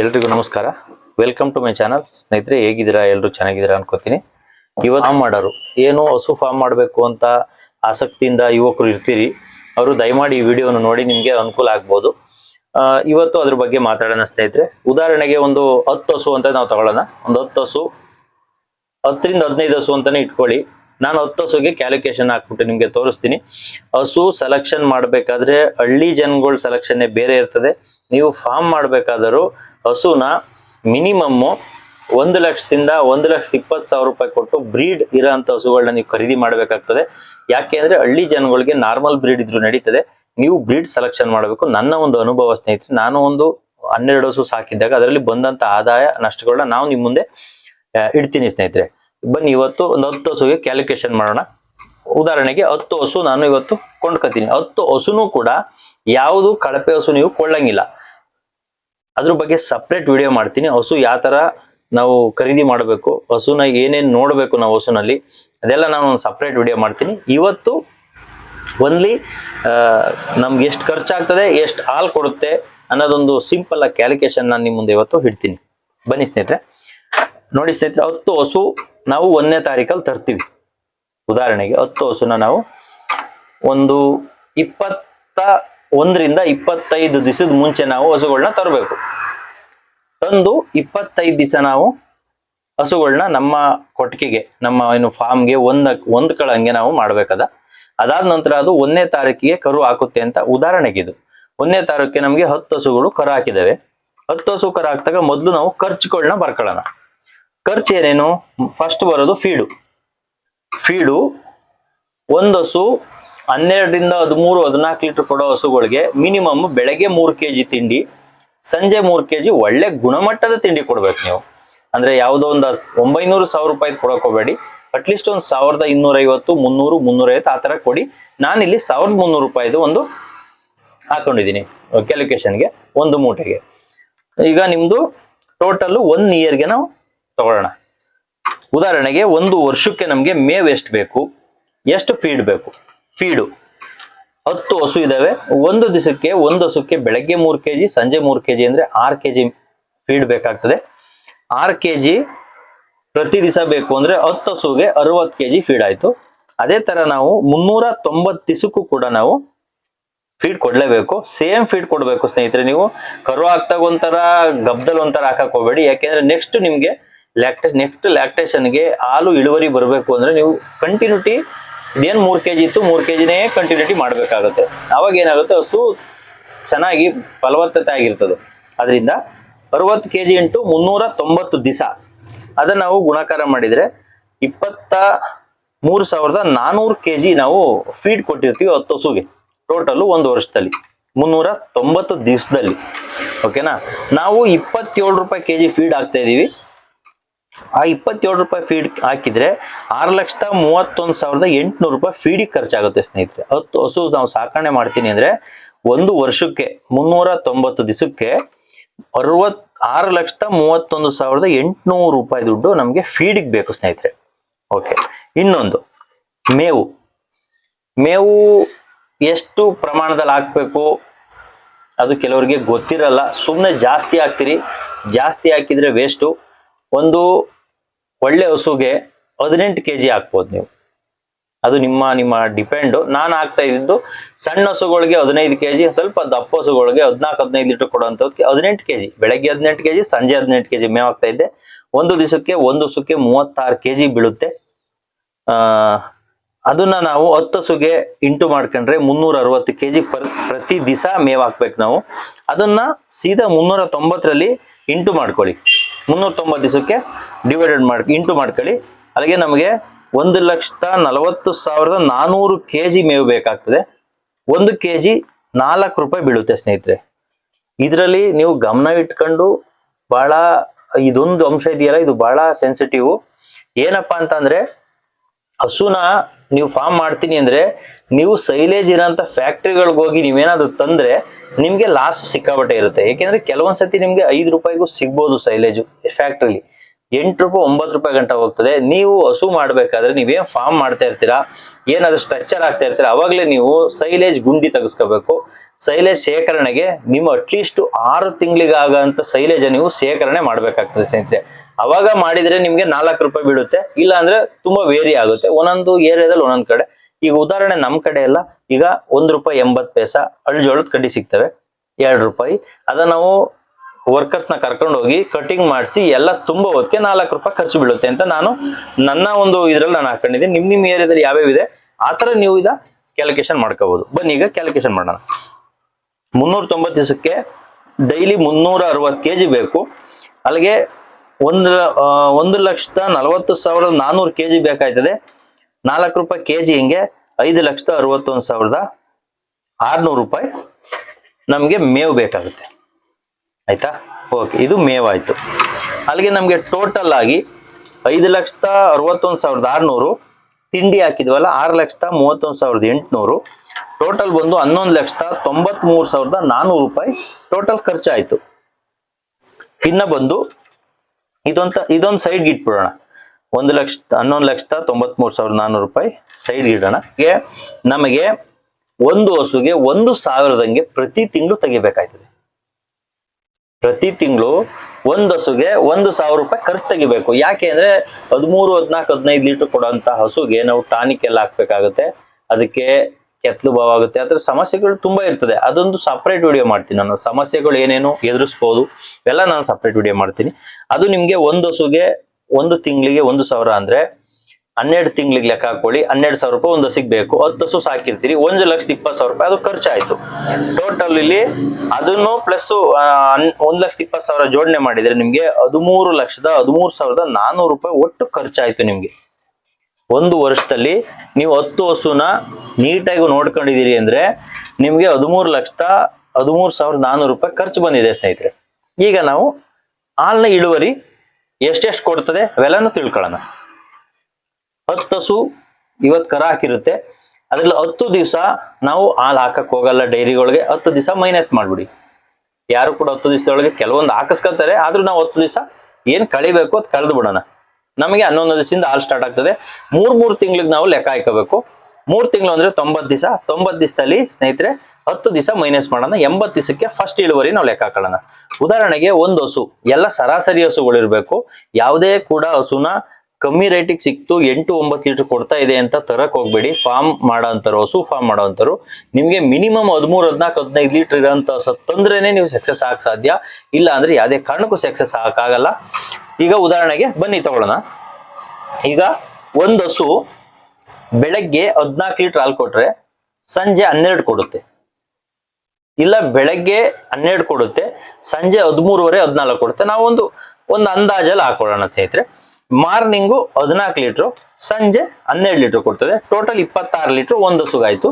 ಎಲ್ರಿಗೂ ನಮಸ್ಕಾರ. Welcome to my channel ಸ್ನೇಹಿತರೆ, ಹೇಗಿದ್ದೀರಾ? ಎಲ್ಲರೂ ಚೆನ್ನಾಗಿದ್ದೀರಾ ಅನ್ಕೋತೀನಿ. ಇವತ್ತು ಫಾರ್ಮ್ ಮಾಡೋರು. ಏನು ಹಸು ಫಾರ್ಮ್ ಮಾಡಬೇಕು ಅಂತ ಆಸಕ್ತಿಯಿಂದ ಯುವಕರು ಇರ್ತೀರಿ. ಅವರು ದಯಮಾಡಿ ಈ ವಿಡಿಯೋನ ನೋಡಿ, ನಿಮಗೆ ಅನುಕೂಲ ಆಗ್ಬೋದು. ಇವತ್ತು ಅದ್ರ ಬಗ್ಗೆ ಮಾತಾಡೋಣ ಸ್ನೇಹಿತರೆ. ಉದಾಹರಣೆಗೆ ಒಂದು ಹತ್ತು ಹಸು ಅಂತ ನಾವು ತಗೊಳ್ಳೋಣ. ಒಂದು ಹತ್ತು ಹಸು, ಹತ್ತರಿಂದ ಹದಿನೈದು ಹಸು ಅಂತಾನೆ ಇಟ್ಕೊಳ್ಳಿ. ನಾನು ಹತ್ತು ಹಸುಗೆ ಕ್ಯಾಲ್ಕುಲೇಷನ್ ಹಾಕ್ಬಿಟ್ಟು ನಿಮಗೆ ತೋರಿಸ್ತೀನಿ. ಹಸು ಸೆಲೆಕ್ಷನ್ ಮಾಡಬೇಕಾದ್ರೆ ಹಳ್ಳಿ ಜನಗಳ ಸೆಲೆಕ್ಷನ್ನೇ ಬೇರೆ ಇರ್ತದೆ. ನೀವು ಫಾರ್ಮ್ ಮಾಡಬೇಕಾದರೂ ಹಸುನ ಮಿನಿಮಮ್ಮು ಒಂದು ಲಕ್ಷದಿಂದ ಒಂದು ಲಕ್ಷದ ಇಪ್ಪತ್ತು ಸಾವಿರ ರೂಪಾಯಿ ಕೊಟ್ಟು ಬ್ರೀಡ್ ಇರೋಂಥ ಹಸುಗಳನ್ನ ನೀವು ಖರೀದಿ ಮಾಡಬೇಕಾಗ್ತದೆ. ಯಾಕೆ ಅಂದರೆ ಹಳ್ಳಿ ಜನಗಳಿಗೆ ನಾರ್ಮಲ್ ಬ್ರೀಡ್ ಇದ್ರೂ ನಡೀತದೆ. ನೀವು ಬ್ರೀಡ್ ಸೆಲೆಕ್ಷನ್ ಮಾಡಬೇಕು. ನನ್ನ ಒಂದು ಅನುಭವ ಸ್ನೇಹಿತರೆ, ನಾನು ಒಂದು ಹನ್ನೆರಡು ಹಸು ಸಾಕಿದ್ದಾಗ ಅದರಲ್ಲಿ ಬಂದಂಥ ಆದಾಯ ನಷ್ಟಗಳನ್ನ ನಾವು ನಿಮ್ಮ ಮುಂದೆ ಇಡ್ತೀನಿ ಸ್ನೇಹಿತರೆ. ಬನ್ನಿ, ಇವತ್ತು ಒಂದು ಹತ್ತು ಹಸುಗೆ ಕ್ಯಾಲ್ಕುಲೇಷನ್ ಮಾಡೋಣ. ಉದಾಹರಣೆಗೆ ಹತ್ತು ಹಸು ನಾನು ಇವತ್ತು ಕೊಂಡ್ಕೊತೀನಿ. ಹತ್ತು ಹಸುನೂ ಕೂಡ ಯಾವುದು ಕಳಪೆ ಹಸು ನೀವು ಕೊಳ್ಳಂಗಿಲ್ಲ. ಅದ್ರ ಬಗ್ಗೆ ಸಪ್ರೇಟ್ ವಿಡಿಯೋ ಮಾಡ್ತೀನಿ. ಹಸು ಯಾವ ತರ ನಾವು ಖರೀದಿ ಮಾಡಬೇಕು, ಹಸುನ ಏನೇನು ನೋಡಬೇಕು ನಾವು ಹಸುನಲ್ಲಿ, ಅದೆಲ್ಲ ನಾನು ಒಂದು ಸಪ್ರೇಟ್ ವಿಡಿಯೋ ಮಾಡ್ತೀನಿ. ಇವತ್ತು ಒನ್ಲಿ ನಮ್ಗೆ ಎಷ್ಟು ಖರ್ಚಾಗ್ತದೆ, ಎಷ್ಟು ಹಾಲು ಕೊಡುತ್ತೆ ಅನ್ನೋದೊಂದು ಸಿಂಪಲ್ ಆಗಿ ಕ್ಯಾಲ್ಕುಲೇಷನ್ ನಾನು ನಿಮ್ಮ ಮುಂದೆ ಇವತ್ತು ಇಡ್ತೀನಿ ಬನ್ನಿ ಸ್ನೇಹಿತರೆ. ನೋಡಿ ಸ್ನೇಹಿತರೆ, ಹತ್ತು ಹಸು ನಾವು ಒಂದನೇ ತಾರೀಕಲ್ಲಿ ತರ್ತೀವಿ. ಉದಾಹರಣೆಗೆ ಹತ್ತು ಹಸುನ ನಾವು ಒಂದು ಇಪ್ಪತ್ತ ಒಂದರಿಂದ ಇಪ್ಪತ್ತೈದು ದಿವಸದ ಮುಂಚೆ ನಾವು ಹಸುಗಳನ್ನ ತರಬೇಕು. ತಂದು ಇಪ್ಪತ್ತೈದು ದಿವಸ ನಾವು ಹಸುಗಳನ್ನ ನಮ್ಮ ಕೊಟ್ಟಿಗೆಗೆ, ನಮ್ಮ ಏನು ಫಾರ್ಮ್ಗೆ ಒಂದ ಹೊಂದ್ಕೊಳ್ಳಂಗೆ ನಾವು ಮಾಡ್ಬೇಕದ. ಅದಾದ ನಂತರ ಅದು ಒಂದನೇ ತಾರೀಕಿಗೆ ಕರು ಹಾಕುತ್ತೆ ಅಂತ ಉದಾಹರಣೆಗೆ ಇದು. ಒಂದನೇ ತಾರೀಕಿಗೆ ನಮಗೆ ಹತ್ತು ಹಸುಗಳು ಕರು ಹಾಕಿದಾವೆ ಹತ್ತು ಹಸು ಕರು ಹಾಕಿದಾಗ ಮೊದಲು ನಾವು ಖರ್ಚುಗಳನ್ನ ಬರ್ಕೊಳ್ಳೋಣ. ಖರ್ಚು ಏನೇನು? ಫಸ್ಟ್ ಬರೋದು ಫೀಡು ಫೀಡು ಒಂದು ಹಸು ಹನ್ನೆರಡರಿಂದ ಹದಿಮೂರು, ಹದಿನಾಲ್ಕು ಲೀಟರ್ ಕೊಡೋ ಹಸುಗಳಿಗೆ ಮಿನಿಮಮ್ ಬೆಳಗ್ಗೆ ಮೂರು ಕೆ ಜಿ ತಿಂಡಿ, ಸಂಜೆ ಮೂರು ಕೆ ಜಿ ಒಳ್ಳೆ ಗುಣಮಟ್ಟದ ತಿಂಡಿ ಕೊಡ್ಬೇಕು ನೀವು. ಅಂದ್ರೆ ಯಾವುದೋ ಒಂದು ಒಂಬೈನೂರು ಸಾವಿರ ರೂಪಾಯಿ ಕೊಡಕ್ ಹೋಗ್ಬೇಡಿ. ಅಟ್ಲೀಸ್ಟ್ ಒಂದು ಸಾವಿರದ ಇನ್ನೂರ ಐವತ್ತು ಮುನ್ನೂರು, ಮುನ್ನೂರೈವತ್ತು ಆ ಥರ ಕೊಡಿ. ನಾನಿಲ್ಲಿ ಸಾವಿರದ ಮುನ್ನೂರು ರೂಪಾಯಿದು ಒಂದು ಹಾಕೊಂಡಿದ್ದೀನಿ ಕ್ಯಾಲ್ಕುಲೇಷನ್ಗೆ ಒಂದು ಮೂಟೆಗೆ. ಈಗ ನಿಮ್ಮದು ಟೋಟಲ್ ಒನ್ ಇಯರ್ಗೆ ನಾವು ತಗೊಳ್ಳೋಣ. ಉದಾಹರಣೆಗೆ ಒಂದು ವರ್ಷಕ್ಕೆ ನಮಗೆ ಮೇವ್ ಎಷ್ಟು ಬೇಕು? ಎಷ್ಟು ಫೀಡ್ ಬೇಕು? ಫೀಡು. ಹತ್ತು ಹಸು ಇದಾವೆ. ಒಂದು ದಿವಸಕ್ಕೆ ಒಂದು ಹಸುಕ್ಕೆ ಬೆಳಗ್ಗೆ ಮೂರು ಕೆ ಜಿ ಸಂಜೆ ಮೂರು ಕೆ ಜಿ ಅಂದರೆ ಆರು ಕೆ ಜಿ ಫೀಡ್ ಬೇಕಾಗ್ತದೆ. ಆರು ಕೆ ಜಿ ಪ್ರತಿ ದಿವಸ ಬೇಕು ಅಂದರೆ ಹತ್ತು ಹಸುಗೆ ಅರವತ್ತು ಕೆ ಜಿ ಫೀಡ್ ಆಯಿತು. ಅದೇ ಥರ ನಾವು ಮುನ್ನೂರ ತೊಂಬತ್ತು ದಿವಸಕ್ಕೂ ಕೂಡ ನಾವು ಫೀಡ್ ಕೊಡ್ಲೇಬೇಕು. ಸೇಮ್ ಫೀಡ್ ಕೊಡಬೇಕು ಸ್ನೇಹಿತರೆ ನೀವು. ಕರು ಹಾಕ್ದಾಗ ಒಂಥರ ಗಬ್ದಲ್ಲಿ ಒಂಥರ ಹಾಕಕ್ ಹೋಗ್ಬೇಡಿ. ಯಾಕೆಂದ್ರೆ ನೆಕ್ಸ್ಟ್ ನಿಮಗೆ ಲ್ಯಾಕ್ಟೇಶ್ ನೆಕ್ಸ್ಟ್ ಲ್ಯಾಕ್ಟೇಷನ್ಗೆ ಹಾಲು ಇಳುವರಿ ಬರಬೇಕು ಅಂದ್ರೆ ನೀವು ಕಂಟಿನ್ಯೂಟಿ ಇದೇನು ಮೂರು ಕೆ ಜಿ ಇತ್ತು, ಮೂರು ಕೆ ಜಿನೇ ಕಂಟಿನ್ಯೂಟಿ ಮಾಡಬೇಕಾಗುತ್ತೆ. ಅವಾಗ ಏನಾಗುತ್ತೆ, ಹಸು ಚೆನ್ನಾಗಿ ಫಲವತ್ತತೆ ಆಗಿರ್ತದೆ. ಅದರಿಂದ ಅರವತ್ತು ಕೆ ಜಿ ಇಂಟು ಮುನ್ನೂರ ತೊಂಬತ್ತು ದಿವಸ ಅದನ್ನು ನಾವು ಗುಣಾಕಾರ ಮಾಡಿದರೆ ಇಪ್ಪತ್ತ ಮೂರು ಸಾವಿರದ ನಾನ್ನೂರು ಕೆ ಜಿ ನಾವು ಫೀಡ್ ಕೊಟ್ಟಿರ್ತೀವಿ ಹತ್ತು ಹಸುಗೆ. ಟೋಟಲು ಒಂದು ವರ್ಷದಲ್ಲಿ. ಮುನ್ನೂರ ತೊಂಬತ್ತು ದಿವಸದಲ್ಲಿ. ಓಕೆನಾ ನಾವು ಇಪ್ಪತ್ತೇಳು ರೂಪಾಯಿ ಕೆ ಜಿ ಫೀಡ್ ಹಾಕ್ತಾ ಇದೀವಿ. ಆ ಇಪ್ಪತ್ತೇಳು ರೂಪಾಯಿ ಫೀಡ್ ಹಾಕಿದ್ರೆ ಆರು ಲಕ್ಷದ ಮೂವತ್ತೊಂದು ಸಾವಿರದ ಎಂಟುನೂರು ರೂಪಾಯಿ ಫೀಡಿಗೆ ಖರ್ಚಾಗುತ್ತೆ ಸ್ನೇಹಿತರೆ. ಹತ್ತು ಹಸು ನಾವು ಸಾಕಣೆ ಮಾಡ್ತೀನಿ ಅಂದ್ರೆ ಒಂದು ವರ್ಷಕ್ಕೆ, ಮುನ್ನೂರ ತೊಂಬತ್ತು ದಿವಸಕ್ಕೆ ಅರವತ್ ಆರು ಲಕ್ಷದ ಮೂವತ್ತೊಂದು ಸಾವಿರದ ಎಂಟುನೂರು ರೂಪಾಯಿ ದುಡ್ಡು ನಮಗೆ ಫೀಡಿಗೆ ಬೇಕು ಸ್ನೇಹಿತರೆ. ಓಕೆ ಇನ್ನೊಂದು, ಮೇವು. ಮೇವು ಎಷ್ಟು ಪ್ರಮಾಣದಲ್ಲಿ ಹಾಕಬೇಕು ಅದು ಕೆಲವರಿಗೆ ಗೊತ್ತಿರಲ್ಲ. ಸುಮ್ಮನೆ ಜಾಸ್ತಿ ಹಾಕ್ತೀರಿ. ಜಾಸ್ತಿ ಹಾಕಿದರೆ ವೇಸ್ಟು ಒಂದು ಒಳ್ಳೆ ಹಸುಗೆ ಹದಿನೆಂಟು ಕೆ ಜಿ ಹಾಕ್ಬೋದು ನೀವು. ಅದು ನಿಮ್ಮ ನಿಮ್ಮ ಡಿಪೆಂಡು ನಾನು ಹಾಕ್ತಾ ಇದ್ದಿದ್ದು ಸಣ್ಣ ಹಸುಗಳಿಗೆ ಹದಿನೈದು ಕೆ ಜಿ ಸ್ವಲ್ಪ ದಪ್ಪ ಹಸುಗಳಿಗೆ ಹದಿನಾಲ್ಕು, ಹದಿನೈದು ಲೀಟರ್ ಕೊಡುವಂಥದ್ದಕ್ಕೆ ಹದಿನೆಂಟು ಕೆ ಜಿ ಬೆಳಗ್ಗೆ ಹದಿನೆಂಟು ಕೆ ಜಿ ಸಂಜೆ ಹದಿನೆಂಟು ಕೆ ಜಿ ಮೇವು ಆಗ್ತಾ ಇದ್ದೆ ಒಂದು ದಿವಸಕ್ಕೆ, ಒಂದು ಹಸುಕ್ಕೆ ಮೂವತ್ತಾರು ಕೆ ಜಿ ಬೀಳುತ್ತೆ ಅದನ್ನ ನಾವು ಹತ್ತು ಹಸುಗೆ ಇಂಟು ಮಾಡ್ಕೊಂಡ್ರೆ ಮುನ್ನೂರ ಅರವತ್ತು ಕೆ ಜಿ ಪರ್, ಪ್ರತಿ ದಿವಸ ಮೇವು ಹಾಕ್ಬೇಕು ನಾವು. ಅದನ್ನ ಸೀದಾ ಮುನ್ನೂರ ತೊಂಬತ್ತರಲ್ಲಿ ಇಂಟು ಮಾಡ್ಕೊಳ್ಳಿ. ಮುನ್ನೂರ ತೊಂಬತ್ತು ದಿವಸಕ್ಕೆ ಡಿವೈಡೆಡ್ ಮಾಡ್, ಇಂಟು ಮಾಡ್ಕೊಳ್ಳಿ. ಅಲ್ಲಿಗೆ ನಮಗೆ ಒಂದು ಲಕ್ಷದ ನಲವತ್ತು ಸಾವಿರದ ನಾನೂರು ಕೆ ಜಿ ಮೇವು ಬೇಕಾಗ್ತದೆ. ಒಂದು ಕೆ ಜಿ ನಾಲ್ಕು ರೂಪಾಯಿ ಬೀಳುತ್ತೆ ಸ್ನೇಹಿತರೆ. ಇದರಲ್ಲಿ ನೀವು ಗಮನ ಇಟ್ಕೊಂಡು ಬಹಳ, ಇದೊಂದು ಅಂಶ ಇದೆಯಲ್ಲ, ಇದು ಬಹಳ ಸೆನ್ಸಿಟಿವ್ ಏನಪ್ಪ ಅಂತಂದ್ರೆ, ಹಸುನ ನೀವು ಫಾರ್ಮ್ ಮಾಡ್ತೀನಿ ಅಂದ್ರೆ ನೀವು ಸೈಲೇಜ್ ಇರೋಂಥ ಫ್ಯಾಕ್ಟ್ರಿಗಳಿಗೆ ಹೋಗಿ ನೀವೇನಾದ್ರೂ ತಂದ್ರೆ ನಿಮ್ಗೆ ಲಾಸ್ ಸಿಕ್ಕಾಬಟ್ಟೆ ಇರುತ್ತೆ. ಯಾಕೆಂದ್ರೆ ಕೆಲವೊಂದ್ಸತಿ ನಿಮ್ಗೆ ಐದು ರೂಪಾಯಿಗೂ ಸಿಗ್ಬೋದು ಸೈಲೇಜು ಫ್ಯಾಕ್ಟ್ರಿಲಿ ಎಂಟು ರೂಪಾಯಿ, ಒಂಬತ್ತು ರೂಪಾಯಿ ಗಂಟ ಹೋಗ್ತದೆ. ನೀವು ಹಸು ಮಾಡ್ಬೇಕಾದ್ರೆ ನೀವೇನ್ ಫಾರ್ಮ್ ಮಾಡ್ತಾ ಇರ್ತೀರಾ? ಏನಾದ್ರೂ ಸ್ಟ್ರಕ್ಚರ್ ಆಗ್ತಾ ಇರ್ತೀರಾ? ಅವಾಗಲೇ ನೀವು ಸೈಲೇಜ್ ಗುಂಡಿ ತೆಗೆಸ್ಕೋಬೇಕು. ಸೈಲೇಜ್ ಶೇಖರಣೆಗೆ ನಿಮ್ಮ ಅಟ್ಲೀಸ್ಟ್ ಆರು ತಿಂಗಳಿಗಾಗಂತ ಸೈಲೇಜ್ ನೀವು ಶೇಖರಣೆ ಮಾಡ್ಬೇಕಾಗ್ತದೆ ಸ್ನೇಹಿತರೆ. ಅವಾಗ ಮಾಡಿದ್ರೆ ನಿಮ್ಗೆ ನಾಲ್ಕು ರೂಪಾಯಿ ಬೀಳುತ್ತೆ. ಇಲ್ಲ ಅಂದ್ರೆ ತುಂಬಾ ವೇರಿ ಆಗುತ್ತೆ. ಒಂದೊಂದು ಏರಿಯಾದಲ್ಲಿ ಒಂದೊಂದ್ ಕಡೆ ಈಗ ಉದಾಹರಣೆ ನಮ್ ಕಡೆ ಎಲ್ಲ ಈಗ ಒಂದ್ ರೂಪಾಯಿ ಎಂಬತ್ ಪೈಸ ಅಳ್ಜೋಳದ ಕಡ್ಡಿ ಸಿಗ್ತವೆ, ಎರಡು ರೂಪಾಯಿ. ಅದ ನಾವು ವರ್ಕರ್ಸ್ನ ಕರ್ಕೊಂಡು ಹೋಗಿ ಕಟಿಂಗ್ ಮಾಡಿಸಿ ಎಲ್ಲ ತುಂಬಾ ಹೊತ್ತಿಗೆ ನಾಲ್ಕು ರೂಪಾಯಿ ಖರ್ಚು ಬೀಳುತ್ತೆ ಅಂತ ನಾನು ನನ್ನ ಒಂದು ಇದ್ರಲ್ಲಿ ನಾನು ಹಾಕೊಂಡಿದ್ದೀನಿ. ನಿಮ್ ನಿಮ್ ಏರಿಯಾದಲ್ಲಿ ಯಾವ್ಯಾವ ಇದೆ? ಆತರ ತರ ನೀವು ಇದ ಕ್ಯಾಲ್ಕುಲೇಷನ್ ಮಾಡ್ಕೋಬಹುದು ಬನ್ನಿ ಈಗ ಕ್ಯಾಲ್ಕುಲೇಷನ್ ಮಾಡೋಣ. ಮುನ್ನೂರ ತೊಂಬತ್ತು ದಿವಸಕ್ಕೆ ಡೈಲಿ ಮುನ್ನೂರ ಅರವತ್ತು ಕೆ ಜಿ ಬೇಕು. ಅಲ್ಲಿಗೆ ಒಂದು ಒಂದು ಲಕ್ಷದ ನಲವತ್ತು ಸಾವಿರದ ನಾನ್ನೂರು ಕೆ ಜಿ ಬೇಕಾಯ್ತದೆ. ನಾಲ್ಕು ರೂಪಾಯಿ ಕೆ ಜಿ ಹಿಂಗೆ ಐದು ಲಕ್ಷದ ಅರವತ್ತೊಂದು ಸಾವಿರದ ಆರ್ನೂರು ರೂಪಾಯಿ ನಮಗೆ ಮೇವು ಬೇಕಾಗುತ್ತೆ. ಆಯ್ತಾ? ಓಕೆ ಇದು ಮೇವಾಯಿತು. ಅಲ್ಲಿಗೆ ನಮಗೆ ಟೋಟಲ್ ಆಗಿ ಐದು ಲಕ್ಷದ ಅರವತ್ತೊಂದು ಸಾವಿರದ ಆರುನೂರು, ತಿಂಡಿ ಹಾಕಿದ್ವಲ್ಲ, ಆರು ಲಕ್ಷದ ಮೂವತ್ತೊಂದು ಸಾವಿರದ ಎಂಟುನೂರು. ಟೋಟಲ್ ಬಂದು ಹನ್ನೊಂದು ಲಕ್ಷದ ತೊಂಬತ್ಮೂರು ಸಾವಿರದ ನಾನ್ನೂರು ರೂಪಾಯಿ ಟೋಟಲ್ ಖರ್ಚಾಯಿತು. ಇನ್ನು ಬಂದು ಇದೊಂದು ಇದೊಂದು ಸೈಡ್ಗೆ ಇಟ್ಬಿಡೋಣ. ಒಂದು ಲಕ್ಷ, ಹನ್ನೊಂದು ಲಕ್ಷದ ತೊಂಬತ್ಮೂರು ಸಾವಿರದ ನಾನ್ನೂರು ರೂಪಾಯಿ ಸೈಡ್ ಇಡೋಣ. ನಮಗೆ ಒಂದು ಹಸುಗೆ ಒಂದು ಸಾವಿರದಂಗೆ ಪ್ರತಿ ತಿಂಗಳು ತೆಗಿಬೇಕಾಯ್ತದೆ. ಪ್ರತಿ ತಿಂಗಳು ಒಂದು ಹಸುಗೆ ಒಂದು ಸಾವಿರ ರೂಪಾಯಿ ಖರ್ಚು ತೆಗಿಬೇಕು. ಯಾಕೆ ಅಂದ್ರೆ ಹದಿಮೂರು, ಹದಿನಾಲ್ಕು, ಹದಿನೈದು ಲೀಟರ್ ಕೊಡುವಂತ ಹಸುಗೆ ನಾವು ಟಾನಿಕ್ ಎಲ್ಲ ಹಾಕ್ಬೇಕಾಗುತ್ತೆ. ಅದಕ್ಕೆ ಕೆತ್ತಲು ಭಾವ ಆಗುತ್ತೆ. ಅದ್ರ ಸಮಸ್ಯೆಗಳು ತುಂಬಾ ಇರ್ತದೆ. ಅದೊಂದು ಸಪ್ರೇಟ್ ವಿಡಿಯೋ ಮಾಡ್ತೀನಿ ನಾನು. ಸಮಸ್ಯೆಗಳು ಏನೇನು ಎದುರಿಸ್ಬೋದು, ಎಲ್ಲ ನಾನು ಸಪ್ರೇಟ್ ವಿಡಿಯೋ ಮಾಡ್ತೀನಿ. ಅದು ನಿಮ್ಗೆ ಒಂದು ಹಸುಗೆ ಒಂದು ತಿಂಗಳಿಗೆ ಒಂದು ಸಾವಿರ ಅಂದ್ರೆ ಹನ್ನೆರಡು ತಿಂಗಳಿಗೆ ಲೆಕ್ಕ ಹಾಕೊಳ್ಳಿ ಹನ್ನೆರಡು ಸಾವಿರ ರೂಪಾಯಿ ಒಂದು ಹಸಿಗೆ ಬೇಕು ಹತ್ತು ಹಸು ಸಾಕಿರ್ತೀರಿ, ಒಂದು ಲಕ್ಷದ ಇಪ್ಪತ್ತು ಸಾವಿರ ರೂಪಾಯಿ ಅದು ಖರ್ಚಾಯ್ತು. ಟೋಟಲ್ ಇಲ್ಲಿ ಅದನ್ನು ಪ್ಲಸ್ ಒಂದ್ ಲಕ್ಷದ ಇಪ್ಪತ್ತು ಸಾವಿರ ಜೋಡಣೆ ಮಾಡಿದ್ರೆ ನಿಮ್ಗೆ ಹದಿಮೂರು ಲಕ್ಷದ, ಹದಿಮೂರು ಸಾವಿರದ ನಾನೂರು ರೂಪಾಯಿ ಒಟ್ಟು ಖರ್ಚಾಯ್ತು ನಿಮ್ಗೆ. ಒಂದು ವರ್ಷದಲ್ಲಿ ನೀವು ಹತ್ತು ಹಸುನ ನೀಟಾಗಿ ನೋಡ್ಕೊಂಡಿದ್ದೀರಿ ಅಂದ್ರೆ ನಿಮ್ಗೆ ಹದಿಮೂರು ಲಕ್ಷದ, ಹದಿಮೂರು ಸಾವಿರದ ನಾನೂರು ರೂಪಾಯಿ ಖರ್ಚು ಬಂದಿದೆ ಸ್ನೇಹಿತರೆ. ಈಗ ನಾವು ಹಾಲಿನ ಇಳುವರಿ ಎಷ್ಟೆಷ್ಟು ಕೊಡ್ತದೆ? ಅವೆಲ್ಲನೂ ತಿಳ್ಕೊಳ್ಳೋಣ. ಹತ್ತು ಹಸು ಇವತ್ತು ಕರ ಹಾಕಿರುತ್ತೆ. ಅದ್ರಲ್ಲಿ ಹತ್ತು ದಿವಸ ನಾವು ಹಾಲು ಹಾಕಕ್ ಹೋಗಲ್ಲ ಡೈರಿಗಳಿಗೆ. ಹತ್ತು ದಿವಸ ಮೈನಸ್ ಮಾಡ್ಬಿಡಿ. ಯಾರು ಕೂಡ ಹತ್ತು ದಿವಸದೊಳಗೆ ಕೆಲವೊಂದು ಹಾಕಿಸ್ಕೊತಾರೆ ಆದ್ರೂ ನಾವು ಹತ್ತು ದಿವಸ ಏನ್ ಕಳಿಬೇಕು ಅದು ಕಳೆದು ಬಿಡೋಣ ನಮಗೆ ಹನ್ನೊಂದು ದಿವಸದಿಂದ ಹಾಲು ಸ್ಟಾರ್ಟ್ ಆಗ್ತದೆ. ಮೂರ್ ಮೂರ್ ತಿಂಗ್ಳಿಗೆ ನಾವು ಲೆಕ್ಕ ಹಾಕಬೇಕು ಮೂರ್ ತಿಂಗಳು ಅಂದ್ರೆ ತೊಂಬತ್ತು ದಿವಸ. ತೊಂಬತ್ತು ದಿವಸದಲ್ಲಿ ಸ್ನೇಹಿತರೆ ಹತ್ತು ದಿವಸ ಮೈನಸ್ ಮಾಡೋಣ, ಎಂಬತ್ತು ದಿವಸಕ್ಕೆ ಫಸ್ಟ್ ಇಳುವರಿ ನಾವು ಲೆಕ್ಕ ಹಾಕೊಳ್ಳೋಣ. ಉದಾಹರಣೆಗೆ ಒಂದು ಹಸು, ಎಲ್ಲ ಸರಾಸರಿ ಹಸುಗಳಿರ್ಬೇಕು ಯಾವುದೇ ಕೂಡ ಹಸುನ ಕಮ್ಮಿ ರೇಟಿಗೆ ಸಿಕ್ತು, ಎಂಟು, ಒಂಬತ್ತು ಲೀಟರ್ ಕೊಡ್ತಾ ಇದೆ ಅಂತ ತರಕ್ ಹೋಗ್ಬೇಡಿ. ಫಾರ್ಮ್ ಮಾಡೋವಂಥರು ಹಸು ಫಾರ್ಮ್ ಮಾಡೋಂಥರು ನಿಮಗೆ ನಿಮ್ಗೆ ಮಿನಿಮಮ್ ಹದಿಮೂರು, ಹದಿನಾಲ್ಕು, ಹದಿನೈದು ಲೀಟರ್ ಇರೋಂಥ ಹಸು ತಂದ್ರೇನೆ ನೀವು ಸಕ್ಸಸ್ ಆಗಕ್ಕೆ ಸಾಧ್ಯ. ಇಲ್ಲ ಅಂದ್ರೆ ಯಾವುದೇ ಕಾರಣಕ್ಕೂ ಸಕ್ಸಸ್ ಆಗಕ್ಕಾಗಲ್ಲ ಈಗ ಉದಾಹರಣೆಗೆ ಬನ್ನಿ ತಗೊಳ್ಳೋಣ. ಈಗ ಒಂದು ಹಸು ಬೆಳಗ್ಗೆ ಹದಿನಾಲ್ಕು ಲೀಟರ್ ಹಾಲು ಕೊಟ್ರೆ ಸಂಜೆ ಹನ್ನೆರಡು ಕೊಡುತ್ತೆ. ಇಲ್ಲ ಬೆಳಗ್ಗೆ ಹನ್ನೆರಡು ಕೊಡುತ್ತೆ, ಸಂಜೆ ಹದಿಮೂರುವರೆ, ಹದಿನಾಲ್ಕು ಕೊಡುತ್ತೆ. ನಾವು ಒಂದು ಒಂದು ಅಂದಾಜಲ್ಲಿ ಹಾಕೊಳ್ಳೋಣ ಸ್ನೇಹಿತರೆ ಮಾರ್ನಿಂಗು ಹದಿನಾಲ್ಕು ಲೀಟ್ರು, ಸಂಜೆ ಹನ್ನೆರಡು ಲೀಟ್ರ್ ಕೊಡ್ತದೆ. ಟೋಟಲ್ ಇಪ್ಪತ್ತಾರು ಲೀಟ್ರ್, ಒಂದು ಹಸುಗಾಯ್ತು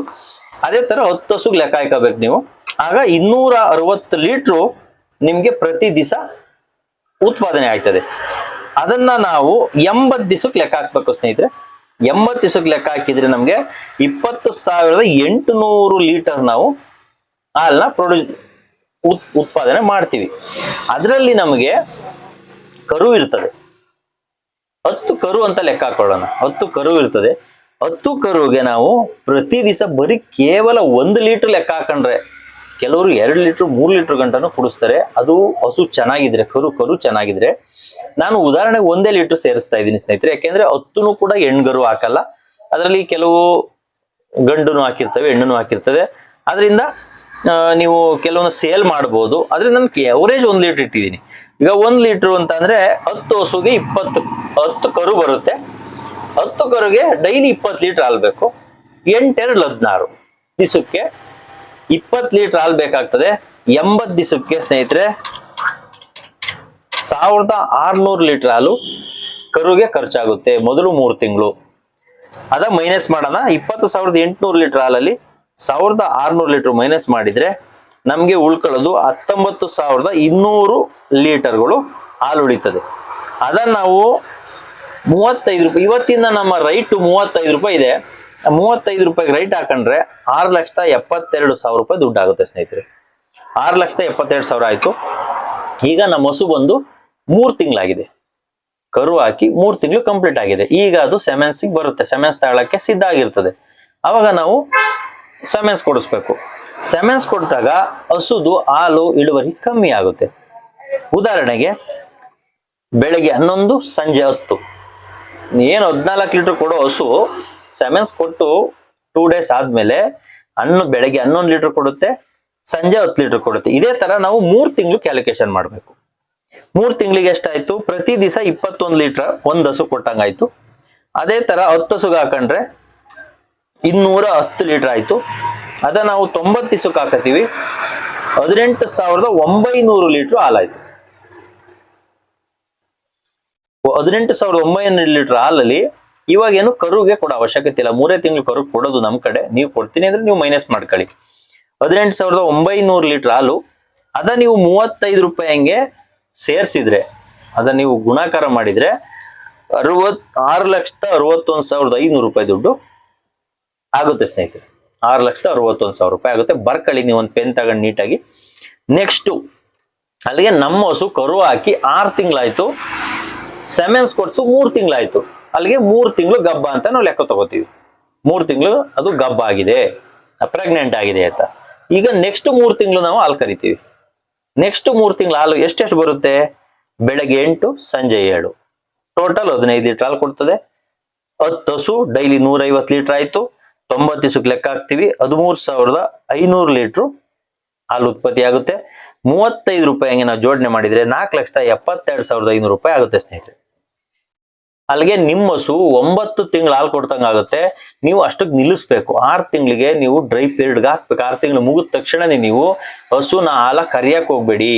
ಅದೇ ಥರ ಹತ್ತು ಹಸುಗೆ ಲೆಕ್ಕ ಹಾಕಬೇಕು ನೀವು. ಆಗ ಇನ್ನೂರ ಅರವತ್ತು ಲೀಟ್ರು ನಿಮಗೆ ಪ್ರತಿ ದಿವಸ ಉತ್ಪಾದನೆ ಆಗ್ತದೆ. ಅದನ್ನ ನಾವು ಎಂಬತ್ತು ದಿವಸಕ್ಕೆ ಲೆಕ್ಕ ಹಾಕ್ಬೇಕು ಸ್ನೇಹಿತರೆ. ಎಂಬತ್ತು ದಿವಸಕ್ಕೆ ಲೆಕ್ಕ ಹಾಕಿದ್ರೆ ನಮಗೆ ಇಪ್ಪತ್ತು ಸಾವಿರದ ಎಂಟುನೂರು ಲೀಟರ್ ನಾವು ಹಾಲನ್ನ ಪ್ರೊಡ್ಯೂಸ್ ಉತ್ಪಾದನೆ ಮಾಡ್ತೀವಿ. ಅದರಲ್ಲಿ ನಮಗೆ ಕರು ಇರ್ತದೆ. ಹತ್ತು ಕರು ಅಂತ ಲೆಕ್ಕ ಹಾಕೊಳ್ಳೋಣ. ಹತ್ತು ಕರು ಇರ್ತದೆ. ಹತ್ತು ಕರುಗೆ ನಾವು ಪ್ರತಿ ದಿವಸ ಬರೀ ಕೇವಲ ಒಂದು ಲೀಟರ್ ಲೆಕ್ಕ ಹಾಕೊಂಡ್ರೆ ಕೆಲವರು ಎರಡು ಲೀಟರ್, ಮೂರು ಲೀಟರ್ ಗಂಟನೂ ಕುಡಿಸ್ತಾರೆ. ಅದು ಹಸು ಚೆನ್ನಾಗಿದ್ರೆ, ಕರು ಕರು ಚೆನ್ನಾಗಿದ್ರೆ. ನಾನು ಉದಾಹರಣೆಗೆ ಒಂದೇ ಲೀಟರ್ ಸೇರಿಸ್ತಾ ಇದ್ದೀನಿ ಸ್ನೇಹಿತರೆ. ಯಾಕೆಂದ್ರೆ ಹತ್ತುನು ಕೂಡ ಹೆಣ್ಗರು ಹಾಕಲ್ಲ. ಅದರಲ್ಲಿ ಕೆಲವು ಗಂಡುನು ಹಾಕಿರ್ತವೆ ಹೆಣ್ಣು ಹಾಕಿರ್ತದೆ. ಅದರಿಂದ ನೀವು ಕೆಲವೊಂದು ಸೇಲ್ ಮಾಡ್ಬೋದು. ಆದರೆ ನನ್ಗೆ ಎವರೇಜ್ ಒಂದು ಲೀಟ್ರ್ ಇಟ್ಟಿದ್ದೀನಿ. ಈಗ ಒಂದು ಲೀಟ್ರ್ ಅಂತಂದರೆ ಹತ್ತು ಹಸುಗೆ ಇಪ್ಪತ್ತು, ಹತ್ತು ಕರು ಬರುತ್ತೆ. ಹತ್ತು ಕರುಗೆ ಡೈಲಿ ಇಪ್ಪತ್ತು ಲೀಟ್ರ್ ಹಾಲು ಬೇಕು. ಎಂಟೆರಡು ಹದಿನಾರು ದಿಸಕ್ಕೆ ಇಪ್ಪತ್ತು ಲೀಟ್ರ್ ಹಾಲು ಬೇಕಾಗ್ತದೆ. ಎಂಬತ್ತು ದಿವಸಕ್ಕೆ ಸ್ನೇಹಿತರೆ ಸಾವಿರದ ಆರ್ನೂರು ಲೀಟ್ರ್ ಹಾಲು ಕರುಗೆ ಖರ್ಚಾಗುತ್ತೆ ಮೊದಲು ಮೂರು ತಿಂಗಳು. ಅದ ಮೈನಸ್ ಮಾಡೋಣ. ಇಪ್ಪತ್ತು ಸಾವಿರದ ಎಂಟುನೂರು ಲೀಟ್ರ್ ಹಾಲಲ್ಲಿ ಸಾವಿರದ ಆರ್ನೂರು ಲೀಟರ್ ಮೈನಸ್ ಮಾಡಿದ್ರೆ ನಮಗೆ ಉಳ್ಕೊಳ್ಳೋದು ಹತ್ತೊಂಬತ್ತು ಸಾವಿರದ ಇನ್ನೂರು ಲೀಟರ್ಗಳು ಹಾಲು ಉಳಿತದೆ. ಅದನ್ನ ನಾವು ಮೂವತ್ತೈದು ರೂಪಾಯಿ ಇವತ್ತಿನ ನಮ್ಮ ರೈಟು ಮೂವತ್ತೈದು ರೂಪಾಯಿ ಇದೆ. ಮೂವತ್ತೈದು ರೂಪಾಯಿಗೆ ರೈಟ್ ಹಾಕೊಂಡ್ರೆ ಆರು ಲಕ್ಷದ ಎಪ್ಪತ್ತೆರಡು ಸಾವಿರ ರೂಪಾಯಿ ದುಡ್ಡು ಆಗುತ್ತೆ ಸ್ನೇಹಿತರೆ. ಆರು ಲಕ್ಷದ ಎಪ್ಪತ್ತೆರಡು ಸಾವಿರ ಆಯಿತು. ಈಗ ನಮ್ಮ ಹಸು ಬಂದು ಮೂರು ತಿಂಗಳಾಗಿದೆ. ಕರು ಹಾಕಿ ಮೂರು ತಿಂಗಳು ಕಂಪ್ಲೀಟ್ ಆಗಿದೆ. ಈಗ ಅದು ಸೆಮೆನ್ಸಿಗೆ ಬರುತ್ತೆ. ಸೆಮೆನ್ಸ್ ತಗೊಳಕ್ಕೆ ಸಿದ್ಧ ಆಗಿರ್ತದೆ. ಅವಾಗ ನಾವು ಸೆಮೆನ್ಸ್ ಕೊಡಿಸ್ಬೇಕು. ಸೆಮೆನ್ಸ್ ಕೊಟ್ಟಾಗ ಹಸುದು ಹಾಲು ಇಳುವರಿ ಕಮ್ಮಿ ಆಗುತ್ತೆ. ಉದಾಹರಣೆಗೆ, ಬೆಳಗ್ಗೆ ಹನ್ನೊಂದು, ಸಂಜೆ ಹತ್ತು. ಏನು ಹದಿನಾಲ್ಕು ಲೀಟರ್ ಕೊಡೋ ಹಸು ಸೆಮೆನ್ಸ್ ಕೊಟ್ಟು ಟೂ ಡೇಸ್ ಆದ್ಮೇಲೆ ಹಣ್ಣು ಬೆಳಗ್ಗೆ ಹನ್ನೊಂದು ಲೀಟರ್ ಕೊಡುತ್ತೆ, ಸಂಜೆ ಹತ್ತು ಲೀಟರ್ ಕೊಡುತ್ತೆ. ಇದೇ ತರ ನಾವು ಮೂರ್ ತಿಂಗಳು ಕ್ಯಾಲ್ಕುಲೇಷನ್ ಮಾಡಬೇಕು. ಮೂರ್ ತಿಂಗಳಿಗೆ ಎಷ್ಟಾಯ್ತು? ಪ್ರತಿ ದಿವಸ ಇಪ್ಪತ್ತೊಂದು ಲೀಟರ್ ಒಂದ್ ಹಸು ಕೊಟ್ಟಂಗಾಯ್ತು. ಅದೇ ತರ ಹತ್ತು ಹಸುಗೆ ಹಾಕೊಂಡ್ರೆ ಇನ್ನೂರ ಹತ್ತು ಲೀಟರ್ ಆಯ್ತು. ಅದ ನಾವು ತೊಂಬತ್ತು ದಿವಸಕ್ಕೆ ಹಾಕತ್ತೀವಿ. ಹದಿನೆಂಟು ಸಾವಿರದ ಒಂಬೈನೂರು ಲೀಟರ್ ಹಾಲಾಯ್ತು. ಹದಿನೆಂಟು ಸಾವಿರದ ಒಂಬೈನೂರು ಲೀಟರ್ ಹಾಲಲ್ಲಿ ಇವಾಗ ಏನು ಕರುಗೆ ಕೊಡೋ ಅವಶ್ಯಕತೆ ಇಲ್ಲ. ಮೂರೇ ತಿಂಗಳು ಕರು ಕೊಡೋದು ನಮ್ಮ ಕಡೆ. ನೀವು ಕೊಡ್ತೀನಿ ಅಂದ್ರೆ ನೀವು ಮೈನಸ್ ಮಾಡ್ಕೊಳ್ಳಿ. ಹದಿನೆಂಟು ಸಾವಿರದ ಒಂಬೈನೂರು ಲೀಟರ್ ಹಾಲು, ಅದ ನೀವು ಮೂವತ್ತೈದು ರೂಪಾಯಿ ಹಂಗೆ ಸೇರ್ಸಿದ್ರೆ, ಅದ ನೀವು ಗುಣಾಕಾರ ಮಾಡಿದ್ರೆ ಅರವತ್ ಆರು ಲಕ್ಷದ ಅರವತ್ತೊಂದು ಸಾವಿರದ ಐನೂರು ರೂಪಾಯಿ ದುಡ್ಡು ಆಗುತ್ತೆ ಸ್ನೇಹಿತರೆ. ಆರು ಲಕ್ಷದ ಅರವತ್ತೊಂದು ಸಾವಿರ ರೂಪಾಯಿ ಆಗುತ್ತೆ. ಬರ್ಕಳಿ, ನೀವು ಒಂದು ಪೆನ್ ತಗೊಂಡು ನೀಟಾಗಿ. ನೆಕ್ಸ್ಟು ಅಲ್ಲಿಗೆ ನಮ್ಮ ಹಸು ಕರು ಹಾಕಿ ಆರು ತಿಂಗಳಾಯ್ತು. ಸೆಮೆನ್ಸ್ ಕೊಡ್ಸು ಮೂರು ತಿಂಗಳಾಯಿತು. ಅಲ್ಲಿಗೆ ಮೂರು ತಿಂಗಳು ಗಬ್ಬ ಅಂತ ನಾವು ಲೆಕ್ಕ ತಗೋತೀವಿ. ಮೂರು ತಿಂಗಳು, ಅದು ಗಬ್ಬ ಆಗಿದೆ. ಪ್ರೆಗ್ನೆಂಟ್ ಆಗಿದೆ ಅಂತ. ಈಗ ನೆಕ್ಸ್ಟ್ ಮೂರು ತಿಂಗಳು ನಾವು ಹಾಲು ಕರಿತೀವಿ. ನೆಕ್ಸ್ಟ್ ಮೂರು ತಿಂಗಳು ಹಾಲು ಎಷ್ಟೆಷ್ಟು ಬರುತ್ತೆ? ಬೆಳಗ್ಗೆ ಎಂಟು, ಸಂಜೆ ಏಳು. ಟೋಟಲ್ ಹದಿನೈದು ಲೀಟರ್ ಹಾಲು ಕೊಡ್ತದೆ. ಹತ್ತು ಹಸು, ಡೈಲಿ ನೂರೈವತ್ತು ಲೀಟರ್ ಆಯ್ತು. ತೊಂಬತ್ತು ದಿವಸಕ್ಕೆ ಲೆಕ್ಕ ಹಾಕ್ತಿವಿ. ಹದಿಮೂರು ಸಾವಿರದ ಐನೂರು ಲೀಟ್ರು ಹಾಲು ಉತ್ಪತ್ತಿ ಆಗುತ್ತೆ. ಮೂವತ್ತೈದು ರೂಪಾಯಿ ಹಂಗೆ ನಾವು ಜೋಡಣೆ ಮಾಡಿದ್ರೆ ನಾಲ್ಕು ಲಕ್ಷದ ಎಪ್ಪತ್ತೆರಡು ಸಾವಿರದ ಐನೂರು ರೂಪಾಯಿ ಆಗುತ್ತೆ, ಸ್ನೇಹಿತರೆ. ಅಲ್ಲಿಗೆ ನಿಮ್ಮ ಹಸು ಒಂಬತ್ತು ತಿಂಗಳು ಹಾಲು ಕೊಡ್ತಂಗ ಆಗುತ್ತೆ. ನೀವು ಅಷ್ಟಕ್ಕೆ ನಿಲ್ಲಿಸ್ಬೇಕು. ಆರು ತಿಂಗಳಿಗೆ ನೀವು ಡ್ರೈ ಪೀರಿಯಡ್ಗೆ ಹಾಕ್ಬೇಕು. ಆರು ತಿಂಗಳು ಮುಗಿದ ತಕ್ಷಣನೇ ನೀವು ಹಸುನ ಹಾಲ ಕರಿಯಕ್ಕೆ ಹೋಗ್ಬೇಡಿ.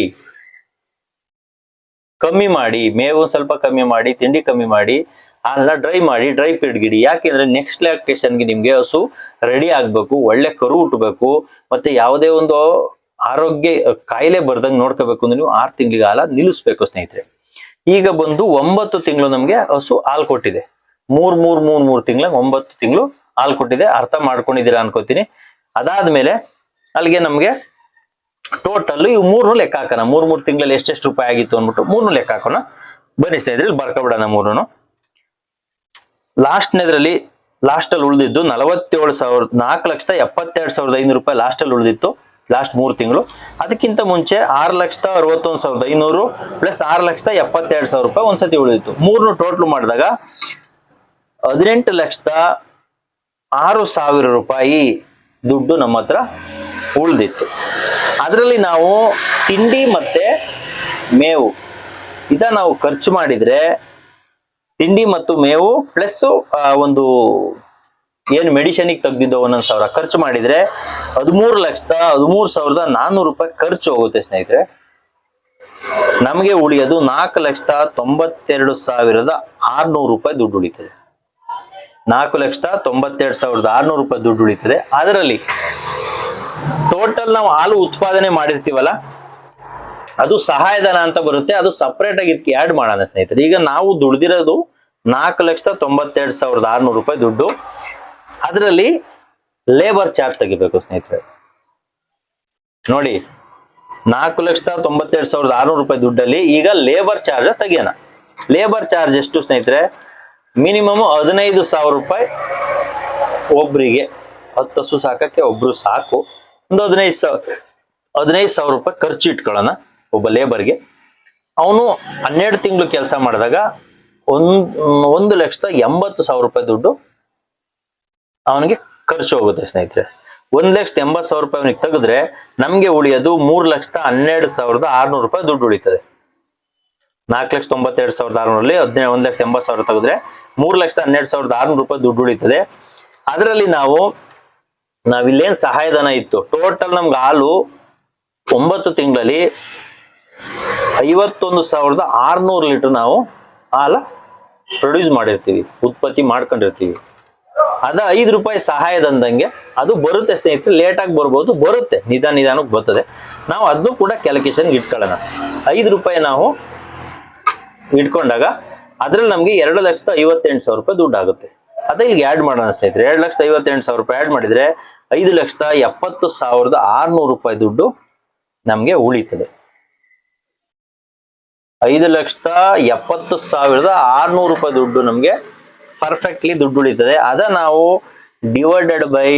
ಕಮ್ಮಿ ಮಾಡಿ, ಮೇವು ಸ್ವಲ್ಪ ಕಮ್ಮಿ ಮಾಡಿ, ತಿಂಡಿ ಕಮ್ಮಿ ಮಾಡಿ ಹಾಲನ್ನ ಡ್ರೈ ಮಾಡಿ ಡ್ರೈ ಪೀರಿಯಡ್ ಗಿಡಿ. ಯಾಕೆಂದ್ರೆ ನೆಕ್ಸ್ಟ್ ಲ್ಯಾಕ್ಟೇಷನ್ಗೆ ನಿಮ್ಗೆ ಹಸು ರೆಡಿ ಆಗ್ಬೇಕು, ಒಳ್ಳೆ ಕರು ಹುಟ್ಟಬೇಕು ಮತ್ತೆ ಯಾವುದೇ ಒಂದು ಆರೋಗ್ಯ, ಕಾಯಿಲೆ ಬರ್ದಂಗೆ ನೋಡ್ಕೋಬೇಕು ಅಂದ್ರೆ ನೀವು ಆರು ತಿಂಗಳಿಗೆ ಹಾಲ ನಿಲ್ಲಿಸ್ಬೇಕು ಸ್ನೇಹಿತರೆ. ಈಗ ಬಂದು ಒಂಬತ್ತು ತಿಂಗಳು ನಮ್ಗೆ ಹಸು ಹಾಲು ಕೊಟ್ಟಿದೆ. ಮೂರ್ ಮೂರ್ ಮೂರ್ ಮೂರ್ ತಿಂಗಳ, ಒಂಬತ್ತು ತಿಂಗಳು ಹಾಲು ಕೊಟ್ಟಿದೆ. ಅರ್ಥ ಮಾಡ್ಕೊಂಡಿದ್ದೀರಾ ಅನ್ಕೋತೀನಿ. ಅದಾದ್ಮೇಲೆ ಅಲ್ಲಿಗೆ ನಮ್ಗೆ ಟೋಟಲ್ ಇವು ಮೂರ್ನು ಲೆಕ್ಕ ಹಾಕೋಣ. ಮೂರ್ ಮೂರ್ ತಿಂಗಳಲ್ಲಿ ಎಷ್ಟೆಷ್ಟು ರೂಪಾಯಿ ಆಗಿತ್ತು ಅಂದ್ಬಿಟ್ಟು ಮೂರ್ನು ಲೆಕ್ಕ ಹಾಕೋಣ. ಬನ್ನಿ ಸ್ನೇಹಿತರೆ ಬರ್ಕೊಬಿಡೋಣ ಮೂರನ್ನು ಲಾಸ್ಟ್ನೇದ್ರಲ್ಲಿ ಲಾಸ್ಟ್ ಅಲ್ಲಿ ಉಳಿದಿದ್ದು ನಲವತ್ತೇಳು ಸಾವಿರದ ನಾಲ್ಕು ಲಕ್ಷದ ಎಪ್ಪತ್ತೆರಡು ಸಾವಿರದ ಐನೂರು ರೂಪಾಯಿ ಲಾಸ್ಟಲ್ಲಿ ಉಳಿದಿತ್ತು ಲಾಸ್ಟ್ ಮೂರು ತಿಂಗಳು. ಅದಕ್ಕಿಂತ ಮುಂಚೆ ಆರು ಲಕ್ಷದ ಅರವತ್ತೊಂದು ಸಾವಿರದ ಐನೂರು ಪ್ಲಸ್ ಆರು ಲಕ್ಷದ ಎಪ್ಪತ್ತೆರಡು ಸಾವಿರ ರೂಪಾಯಿ ಒಂದ್ಸತಿ ಉಳಿದಿತ್ತು. ಮೂರನ್ನು ಟೋಟಲ್ ಮಾಡಿದಾಗ ಹದಿನೆಂಟು ಲಕ್ಷದ ಆರು ಸಾವಿರ ರೂಪಾಯಿ ದುಡ್ಡು ನಮ್ಮ ಹತ್ರ ಉಳಿದಿತ್ತು. ಅದರಲ್ಲಿ ನಾವು ತಿಂಡಿ ಮತ್ತೆ ಮೇವು. ಇದ ನಾವು ಖರ್ಚು ಮಾಡಿದ್ರೆ ತಿಂಡಿ ಮತ್ತು ಮೇವು ಪ್ಲಸ್ ಒಂದು ಏನು ಮೆಡಿಷನಿಗೆ ತೆಗ್ದಿದ್ದೋ ಒಂದೊಂದು ಸಾವಿರ ಖರ್ಚು ಮಾಡಿದ್ರೆ ಹದಿಮೂರು ಲಕ್ಷದ ಹದಿಮೂರು ಸಾವಿರದ ನಾನ್ನೂರು ರೂಪಾಯಿ ಖರ್ಚು ಹೋಗುತ್ತೆ ಸ್ನೇಹಿತರೆ. ನಮಗೆ ಉಳಿಯೋದು ನಾಲ್ಕು ಲಕ್ಷದ ತೊಂಬತ್ತೆರಡು ಸಾವಿರದ ಆರ್ನೂರು ರೂಪಾಯಿ ದುಡ್ಡು ಉಳಿತದೆ. ನಾಲ್ಕು ಲಕ್ಷದ ತೊಂಬತ್ತೆರಡು ಸಾವಿರದ ಆರ್ನೂರು ರೂಪಾಯಿ ದುಡ್ಡು ಉಳಿತದೆ. ಅದರಲ್ಲಿ ಟೋಟಲ್ ನಾವು ಹಾಲು ಉತ್ಪಾದನೆ ಮಾಡಿರ್ತೀವಲ್ಲ ಅದು ಸಹಾಯಧನ ಅಂತ ಬರುತ್ತೆ, ಅದು ಸಪ್ರೇಟ್ ಆಗಿ ಇದಕ್ಕೆ ಆ್ಯಡ್ ಮಾಡೋಣ ಸ್ನೇಹಿತರೆ. ಈಗ ನಾವು ದುಡ್ದಿರೋದು ನಾಲ್ಕು ಲಕ್ಷದ ತೊಂಬತ್ತೆರಡು ಸಾವಿರದ ಆರ್ನೂರು ರೂಪಾಯಿ ದುಡ್ಡು. ಅದರಲ್ಲಿ ಲೇಬರ್ ಚಾರ್ಜ್ ತೆಗಿಬೇಕು ಸ್ನೇಹಿತರೆ. ನೋಡಿ, ನಾಲ್ಕು ಲಕ್ಷದ ತೊಂಬತ್ತೆರಡು ಸಾವಿರದ ಆರ್ನೂರು ರೂಪಾಯಿ ದುಡ್ಡಲ್ಲಿ ಈಗ ಲೇಬರ್ ಚಾರ್ಜ್ ತೆಗಿಯೋಣ. ಲೇಬರ್ ಚಾರ್ಜ್ ಎಷ್ಟು ಸ್ನೇಹಿತರೆ? ಮಿನಿಮಮ್ ಹದಿನೈದು ಸಾವಿರ ರೂಪಾಯಿ ಒಬ್ರಿಗೆ. ಹತ್ತು ಹಸು ಸಾಕಕ್ಕೆ ಒಬ್ರು ಸಾಕು. ಒಂದು ಹದಿನೈದು ಸಾವಿರ ಹದಿನೈದು ಸಾವಿರ ರೂಪಾಯಿ ಖರ್ಚು ಇಟ್ಕೊಳ್ಳೋಣ. ಒಬ್ಬ ಲೇಬರ್ಗೆ ಅವನು ಹನ್ನೆರಡು ತಿಂಗಳು ಕೆಲಸ ಮಾಡಿದಾಗ ಒಂದು ಒಂದು ಲಕ್ಷದ ಎಂಬತ್ತು ಸಾವಿರ ರೂಪಾಯಿ ದುಡ್ಡು ಅವನಿಗೆ ಖರ್ಚು ಹೋಗುತ್ತೆ ಸ್ನೇಹಿತರೆ. ಒಂದ್ ಲಕ್ಷದ ಎಂಬತ್ತು ಸಾವಿರ ರೂಪಾಯಿ ಅವನಿಗೆ ತೆಗೆದ್ರೆ ನಮಗೆ ಉಳಿಯೋದು ಮೂರು ಲಕ್ಷದ ಹನ್ನೆರಡು ಸಾವಿರದ ಆರ್ನೂರು ರೂಪಾಯಿ ದುಡ್ಡು ಉಳಿತದೆ. ನಾಲ್ಕು ಲಕ್ಷ ತೊಂಬತ್ತೆರಡು ಸಾವಿರದ ಆರ್ನೂರಲ್ಲಿ ಹದಿನೈದು ಒಂದು ಲಕ್ಷದ ಎಂಬತ್ತು ಸಾವಿರ ತೆಗೆದ್ರೆ ಮೂರು ಲಕ್ಷದ ಹನ್ನೆರಡು ಸಾವಿರದ ಆರ್ನೂರು ರೂಪಾಯಿ ದುಡ್ಡು ಉಳಿತದೆ. ಅದರಲ್ಲಿ ನಾವು, ನಾವಿಲ್ಲೇನ್ ಸಹಾಯಧನ ಇತ್ತು ಟೋಟಲ್ ನಮ್ಗೆ ಹಾಲು ಒಂಬತ್ತು ತಿಂಗಳಲ್ಲಿ ಐವತ್ತೊಂದು ಸಾವಿರದ ಆರ್ನೂರು ಲೀಟರ್ ನಾವು ಹಾಲ ಪ್ರೊಡ್ಯೂಸ್ ಮಾಡಿರ್ತೀವಿ, ಉತ್ಪತ್ತಿ ಮಾಡ್ಕೊಂಡಿರ್ತೀವಿ. ಅದ ಐದು ರೂಪಾಯಿ ಸಹಾಯದಂದಂಗೆ ಅದು ಬರುತ್ತೆ ಸ್ನೇಹಿತರೆ ಲೇಟಾಗಿ ಬರ್ಬೋದು, ಬರುತ್ತೆ, ನಿಧಾನ ನಿಧಾನಕ್ಕೆ ಬರ್ತದೆ. ನಾವು ಅದನ್ನು ಕೂಡ ಕ್ಯಾಲ್ಕುಲೇಷನ್ ಇಟ್ಕೊಳ್ಳೋಣ. ಐದು ರೂಪಾಯಿ ನಾವು ಇಟ್ಕೊಂಡಾಗ ಅದ್ರಲ್ಲಿ ನಮಗೆ ಎರಡು ಲಕ್ಷದ ಐವತ್ತೆಂಟು ಸಾವಿರ ರೂಪಾಯಿ ದುಡ್ಡು ಆಗುತ್ತೆ. ಅದೇ ಇಲ್ಲಿಗೆ ಆ್ಯಡ್ ಮಾಡೋಣ ಸ್ನೇಹಿತರೆ, ಎರಡು ಲಕ್ಷದ ಐವತ್ತೆಂಟು ಸಾವಿರ ರೂಪಾಯಿ ಆ್ಯಡ್ ಮಾಡಿದ್ರೆ ಐದು ಲಕ್ಷದ ಎಪ್ಪತ್ತು ಸಾವಿರದ ಆರ್ನೂರು ರೂಪಾಯಿ ದುಡ್ಡು ನಮಗೆ ಉಳಿತದೆ. ಐದು ಲಕ್ಷದ ಎಪ್ಪತ್ತು ಸಾವಿರದ ಆರ್ನೂರು ರೂಪಾಯಿ ದುಡ್ಡು ನಮಗೆ ಪರ್ಫೆಕ್ಟ್ಲಿ ದುಡ್ಡು ಉಳಿತದೆ. ಅದ ನಾವು ಡಿವೈಡೆಡ್ ಬೈ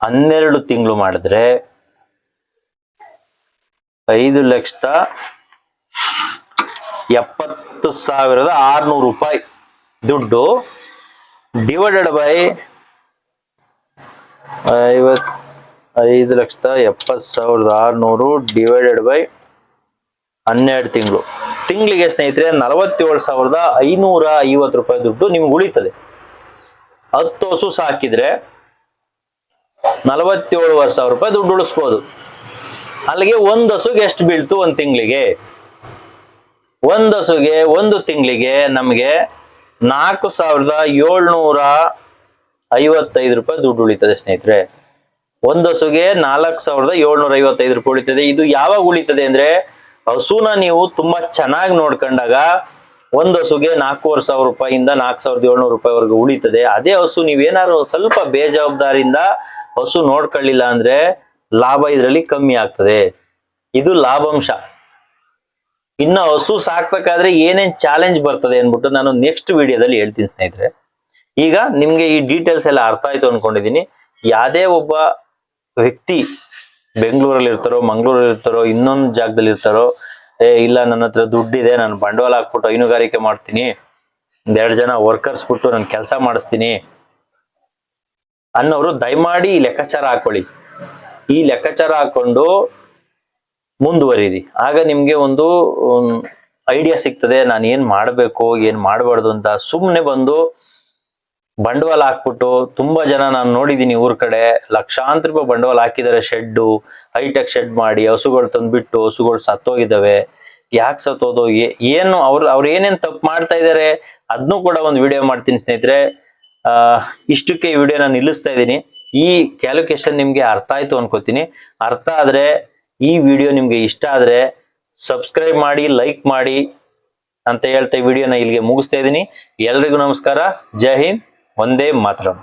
ಹನ್ನೆರಡು ತಿಂಗಳು ಮಾಡಿದ್ರೆ ಐದು ಲಕ್ಷದ ಎಪ್ಪತ್ತು ಸಾವಿರದ ಆರ್ನೂರು ರೂಪಾಯಿ ದುಡ್ಡು ಡಿವೈಡೆಡ್ ಬೈ ಐವತ್ ಐದು ಲಕ್ಷದ ಎಪ್ಪತ್ತು ಸಾವಿರದ ಆರ್ನೂರು ಡಿವೈಡೆಡ್ ಬೈ ಹನ್ನೆರಡು ತಿಂಗಳು. ತಿಂಗಳಿಗೆ ಸ್ನೇಹಿತರೆ, ನಲವತ್ತೇಳು ಸಾವಿರದ ಐನೂರ ಐವತ್ತು ರೂಪಾಯಿ ದುಡ್ಡು ನಿಮ್ಗೆ ಉಳಿತದೆ. ಹತ್ತು ಹಸು ಸಾಕಿದ್ರೆ ನಲವತ್ತೇಳುವರೆ ಸಾವಿರ ರೂಪಾಯಿ ದುಡ್ಡು ಉಳಿಸ್ಬೋದು. ಅಲ್ಲಿಗೆ ಒಂದು ಹಸುಗೆ ಎಷ್ಟು ಬೀಳ್ತು ಒಂದು ತಿಂಗಳಿಗೆ? ಒಂದು ಹಸುಗೆ ಒಂದು ತಿಂಗಳಿಗೆ ನಮಗೆ ನಾಲ್ಕು ಸಾವಿರದ ಏಳ್ನೂರ ಐವತ್ತೈದು ರೂಪಾಯಿ ದುಡ್ಡು ಉಳಿತದೆ ಸ್ನೇಹಿತರೆ. ಒಂದು ಹಸುಗೆ ನಾಲ್ಕು ಸಾವಿರದ ಏಳ್ನೂರ ಐವತ್ತೈದು ರೂಪಾಯಿ ಉಳಿತದೆ. ಇದು ಯಾವಾಗ ಉಳಿತದೆ ಅಂದ್ರೆ ಹಸುನ ನೀವು ತುಂಬಾ ಚೆನ್ನಾಗಿ ನೋಡ್ಕೊಂಡಾಗ ಒಂದು ಹಸುಗೆ ನಾಲ್ಕೂವರೆ ಸಾವಿರ ರೂಪಾಯಿಂದ ನಾಲ್ಕು ಸಾವಿರದ ಏಳ್ನೂರು ರೂಪಾಯಿವರೆಗೂ ಉಳಿತದೆ. ಅದೇ ಹಸು ನೀವೇನಾದ್ರು ಸ್ವಲ್ಪ ಬೇಜವಾಬ್ದಾರಿಯಿಂದ ಹಸು ನೋಡ್ಕೊಳ್ಳಿಲ್ಲ ಅಂದ್ರೆ ಲಾಭ ಇದರಲ್ಲಿ ಕಮ್ಮಿ ಆಗ್ತದೆ. ಇದು ಲಾಭಾಂಶ. ಇನ್ನು ಹಸು ಸಾಕ್ಬೇಕಾದ್ರೆ ಏನೇನ್ ಚಾಲೆಂಜ್ ಬರ್ತದೆ ಅನ್ಬಿಟ್ಟು ನಾನು ನೆಕ್ಸ್ಟ್ ವಿಡಿಯೋದಲ್ಲಿ ಹೇಳ್ತೀನಿ ಸ್ನೇಹಿತರೆ. ಈಗ ನಿಮ್ಗೆ ಈ ಡೀಟೇಲ್ಸ್ ಎಲ್ಲ ಅರ್ಥ ಆಯ್ತು ಅನ್ಕೊಂಡಿದೀನಿ. ಯಾವುದೇ ಒಬ್ಬ ವ್ಯಕ್ತಿ ಬೆಂಗಳೂರಲ್ಲಿ ಇರ್ತಾರೋ, ಮಂಗಳೂರಲ್ಲಿ ಇರ್ತಾರೋ, ಇನ್ನೊಂದು ಜಾಗದಲ್ಲಿ ಇರ್ತಾರೋ, ಏ, ಇಲ್ಲ, ನನ್ನ ಹತ್ರ ದುಡ್ಡಿದೆ, ನಾನು ಬಂಡವಾಳ ಹಾಕ್ಬಿಟ್ಟು ಹೈನುಗಾರಿಕೆ ಮಾಡ್ತೀನಿ, ಒಂದೆರಡು ಜನ ವರ್ಕರ್ಸ್ ಬಿಟ್ಟು ನಾನು ಕೆಲಸ ಮಾಡಿಸ್ತೀನಿ ಅನ್ನೋರು ದಯಮಾಡಿ ಈ ಲೆಕ್ಕಾಚಾರ ಹಾಕೊಳ್ಳಿ. ಈ ಲೆಕ್ಕಾಚಾರ ಹಾಕೊಂಡು ಮುಂದುವರಿರಿ. ಆಗ ನಿಮ್ಗೆ ಒಂದು ಐಡಿಯಾ ಸಿಗ್ತದೆ, ನಾನು ಏನ್ ಮಾಡ್ಬೇಕು, ಏನ್ ಮಾಡಬಾರ್ದು ಅಂತ ಸುಮ್ಮನೆ ಬಂದು ಬಂಡವಾಳ ಹಾಕ್ಬಿಟ್ಟು ತುಂಬಾ ಜನ ನಾನು ನೋಡಿದೀನಿ ಊರ್ ಕಡೆ ಲಕ್ಷಾಂತರ ರೂಪಾಯಿ ಬಂಡವಾಳ ಹಾಕಿದ್ದಾರೆ ಶೆಡ್ಡು, ಹೈಟೆಕ್ ಶೆಡ್ ಮಾಡಿ, ಹಸುಗಳು ತಂದ್ಬಿಟ್ಟು ಹಸುಗಳು ಸತ್ತೋಗಿದ್ದಾವೆ ಯಾಕೆ ಸತ್ತೋದು? ಏನು ಅವ್ರು ಅವ್ರು ಏನೇನ್ ತಪ್ಪು ಮಾಡ್ತಾ ಇದ್ದಾರೆ ಅದನ್ನು ಕೂಡ ಒಂದು ವಿಡಿಯೋ ಮಾಡ್ತೀನಿ ಸ್ನೇಹಿತರೆ. ಇಷ್ಟಕ್ಕೆ ಈ ವಿಡಿಯೋ ನಾನು ನಿಲ್ಲಿಸ್ತಾ ಇದ್ದೀನಿ. ಈ ಕ್ಯಾಲ್ಕುಲೇಷನ್ ನಿಮ್ಗೆ ಅರ್ಥ ಆಯ್ತು ಅನ್ಕೋತೀನಿ. ಅರ್ಥ ಆದ್ರೆ ಈ ವಿಡಿಯೋ ನಿಮ್ಗೆ ಇಷ್ಟ ಆದ್ರೆ ಸಬ್ಸ್ಕ್ರೈಬ್ ಮಾಡಿ ಲೈಕ್ ಮಾಡಿ ಅಂತ ಹೇಳ್ತಾ ವಿಡಿಯೋನ ಇಲ್ಲಿಗೆ ಮುಗಿಸ್ತಾ ಇದ್ದೀನಿ. ಎಲ್ರಿಗೂ ನಮಸ್ಕಾರ. ಜೈ ಹಿಂದ್. ಒಂದೇ ಮಾತರಂ